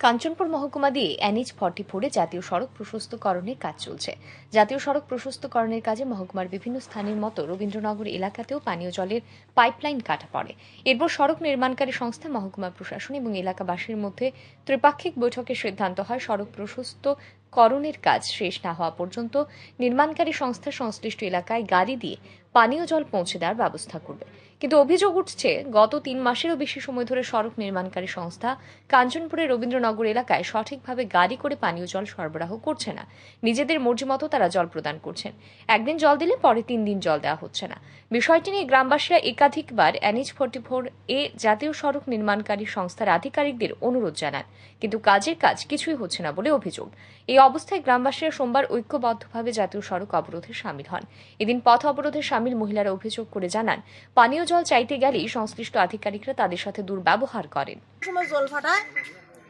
কাঞ্চনপুর মহকুমা দিয়ে NH forty ফোরে জাতীয় সড়ক প্রশস্তকরণের কাজ চলছে। জাতীয় সড়ক প্রশস্তকরণের কাজে মহকুমার বিভিন্ন স্থানের মতো রবীন্দ্রনগর এলাকাতেও পানীয় জলের পাইপলাইন কাটা পড়ে। এরপর সড়ক নির্মাণকারী সংস্থা, মহকুমা প্রশাসন এবং এলাকাবাসীর মধ্যে ত্রিপাক্ষিক বৈঠকের সিদ্ধান্ত হয় সড়ক প্রশস্ত করণের কাজ শেষ না হওয়া পর্যন্ত নির্মাণকারী সংস্থা সংশ্লিষ্ট এলাকায় গাড়ি দিয়ে পানীয় জল পৌঁছে দেওয়ার ব্যবস্থা করবে। কিন্তু অভিযোগ উঠছে, গত তিন মাসেরও বেশি সময় ধরে সড়ক নির্মাণকারী সংস্থা কাঞ্চনপুরের রবীন্দ্রনগর এলাকায় সঠিকভাবে গাড়ি করে পানীয় জল সরবরাহ করছে না। নিজেদের মর্জি মতো তারা জল প্রদান করছেন। একদিন জল দিলে পরে তিন দিন জল দেওয়া হচ্ছে না। বিষয়টি নিয়ে গ্রামবাসীরা একাধিকবার এনএইচ ফোর্টি ফোর এ জাতীয় সড়ক নির্মাণকারী সংস্থার আধিকারিকদের অনুরোধ জানান। কিন্তু কাজের কাজ কিছুই হচ্ছে না বলে অভিযোগ। এই অবস্থায় গ্রামবাসীরা সোমবার ঐক্যবদ্ধভাবে জাতীয় সড়ক অবরোধে সামিল হন। এদিন পথ অবরোধে সামিল মহিলারা অভিযোগ করে জানান পানীয় জল চাইতে গেলেই সংশ্লিষ্ট আধিকারিকরা তাদের সাথে দুর্ব্যবহার করেন। সময় জল ফাটায়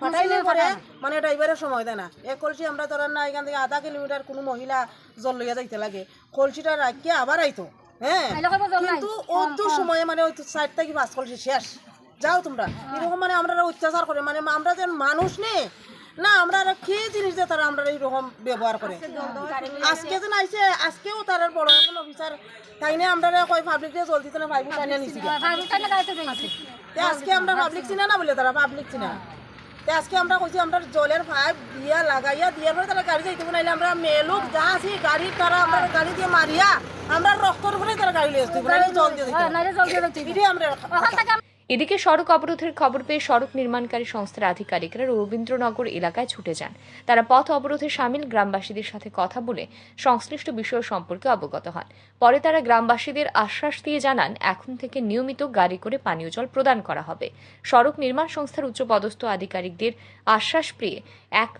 ফাটাইলে পরে মানে ড্রাইভারের সময় দেয় না। এক কলসি আমরা ধরেন না এখান থেকে আধা কিলোমিটার কোনো মহিলা জল লইয়া যাইতে লাগে। কলসিটা রাখিয়ে আবার আইতো হ্যাঁ। কিন্তু অত সময়ে মানে ওই সাইড থেকে পাঁচ কলসি শেষ। যাও তোমরা। এরকম মানে আমরা অত্যাচার করে। মানে আমরা যেন মানুষ নে না আমরা আর কি জিনিস দিয়ে তারা আমরা এইরকম ব্যবহার করে? আজকে যে আইসে আজকেও তার বড় এখন অফিসার তাই না? আমরা কয় পাবলিক দিয়ে জল দিতে না ভাইবু তাই না নিছি তে আজকে আমরা পাবলিক চিনা না বলে তারা পাবলিক চিনা। তে আজকে আমরা কইছি আমরা জলের পাইপ দিয়া লাগাইয়া দিয়ার পরে তারা গাড়ি যাইতে নাইলে আমরা মেলুক যা আছি গাড়ি তারা আমরা গাড়ি দিয়ে মারিয়া আমরা রক্তর উপরে তারা গাড়ি লিয়ে আসতে জল দিয়ে এটাই আমরা এদিকে সড়ক অবরোধের খবর পেয়ে সড়ক নির্মাণকারী সংস্থার আধিকারিকরা রবীন্দ্রনগর এলাকায় ছুটে যান। তারা পথ অবরোধে সামিল গ্রামবাসীদের সাথে কথা বলে সংশ্লিষ্ট বিষয় সম্পর্কে অবগত হন। পরে তারা গ্রামবাসীদের আশ্বাস দিয়ে জানান, এখন থেকে নিয়মিত গাড়ি করে পানীয় জল প্রদান করা হবে। সড়ক নির্মাণ সংস্থার উচ্চপদস্থ আধিকারিকদের আশ্বাস পেয়ে এক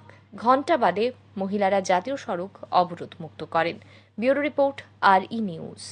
ঘণ্টা বাদে মহিলারা জাতীয় সড়ক অবরোধ মুক্ত করেন। Bureau report, R E news.